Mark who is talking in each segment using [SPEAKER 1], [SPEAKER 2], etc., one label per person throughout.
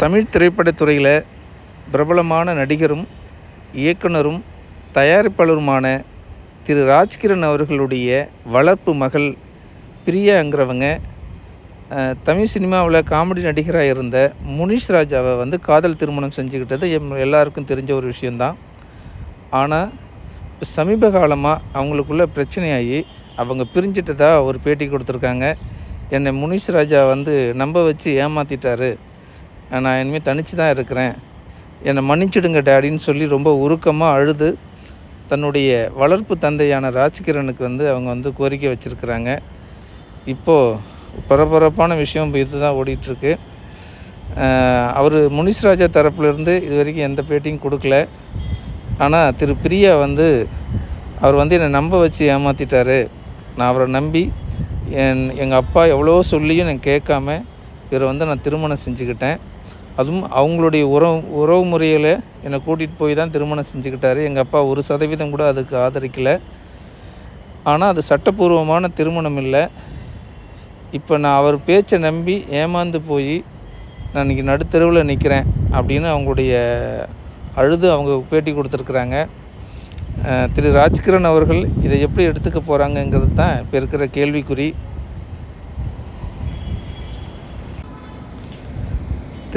[SPEAKER 1] தமிழ் திரைப்படத்துறையில் பிரபலமான நடிகரும் இயக்குனரும் தயாரிப்பாளருமான திரு ராஜ்கிரண் அவர்களுடைய வளர்ப்பு மகள் பிரியாங்கிறவங்க தமிழ் சினிமாவில் காமெடி நடிகராக இருந்த முனிஷ் ராஜாவை வந்து காதல் திருமணம் செஞ்சுக்கிட்டது எம் எல்லாருக்கும் தெரிஞ்ச ஒரு விஷயந்தான் ஆனால் சமீப காலமாக அவங்களுக்குள்ள பிரச்சனையாகி அவங்க பிரிஞ்சிட்டதாக ஒரு பேட்டி கொடுத்துருக்காங்க. என்னை முனிஷ் ராஜா வந்து நம்ப வச்சு ஏமாற்றிட்டாரு நான் இனிமேல் தனித்து தான் இருக்கிறேன். என்னை மன்னிச்சிடுங்க டேடின்னு சொல்லி ரொம்ப உருக்கமாக அழுது தன்னுடைய வளர்ப்பு தந்தையான ராஜ்கிரனுக்கு வந்து அவங்க வந்து கோரிக்கை வச்சுருக்கிறாங்க. இப்போது பரபரப்பான விஷயம் இப்போ இதுதான் ஓடிட்டுருக்கு. அவர் முனிஷ்ராஜா தரப்புலேருந்து இது வரைக்கும் எந்த பேட்டியும் கொடுக்கல. ஆனால் திரு பிரியா வந்து அவர் வந்து என்னை நம்ப வச்சு ஏமாற்றிட்டாரு நான் அவரை நம்பி என் எங்கள் அப்பா எவ்வளோ சொல்லியும் நான் கேட்காம இவரை வந்து நான் திருமணம் செஞ்சுக்கிட்டேன். அதுவும் அவங்களுடைய உறவு உறவு முறையில் என்னை கூட்டிகிட்டு போய் தான் திருமணம் செஞ்சுக்கிட்டாரு. எங்கள் அப்பா ஒரு சதவீதம் கூட அதுக்கு ஆதரிக்கலை. ஆனால் அது சட்டப்பூர்வமான திருமணம் இல்லை. இப்போ நான் அவர் பேச்சை நம்பி ஏமாந்து போய் நான் இன்றைக்கி நடுத்தெருவில் நிற்கிறேன் அப்படின்னு அவங்களுடைய அழுது அவங்க பேட்டி கொடுத்துருக்குறாங்க. திரு ராஜ்கிரண் அவர்கள் இதை எப்படி எடுத்துக்க போகிறாங்கங்கிறது தான் இப்போ இருக்கிற கேள்விக்குறி.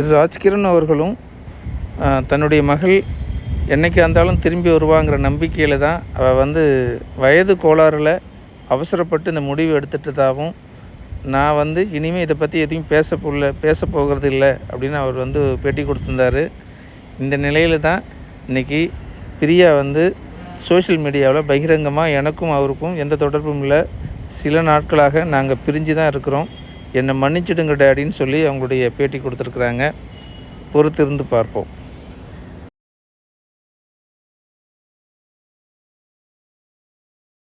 [SPEAKER 1] திரு ராஜ்கிரண் அவர்களும் தன்னுடைய மகள் என்றைக்கு இருந்தாலும் திரும்பி வருவாங்கிற நம்பிக்கையில் தான் அவள் வந்து வயது கோளாறில் அவசரப்பட்டு இந்த முடிவு எடுத்துட்டதாகவும் நான் வந்து இனிமேல் இதை பற்றி எதையும் பேச போல பேச போகிறது இல்லை அப்படின்னு அவர் வந்து பேட்டி கொடுத்துருந்தாரு. இந்த நிலையில் தான் இன்றைக்கி பிரியா வந்து சோஷியல் மீடியாவில் பகிரங்கமாக எனக்கும் அவருக்கும் எந்த தொடர்பும் இல்லை. சில நாட்களாக நாங்கள் பிரிஞ்சு தான் இருக்கிறோம். என்னை மன்னிச்சிடுங்க டேடின்னு சொல்லி அவங்களுடைய பேட்டி கொடுத்துருக்குறாங்க. பொறுத்திருந்து பார்ப்போம்.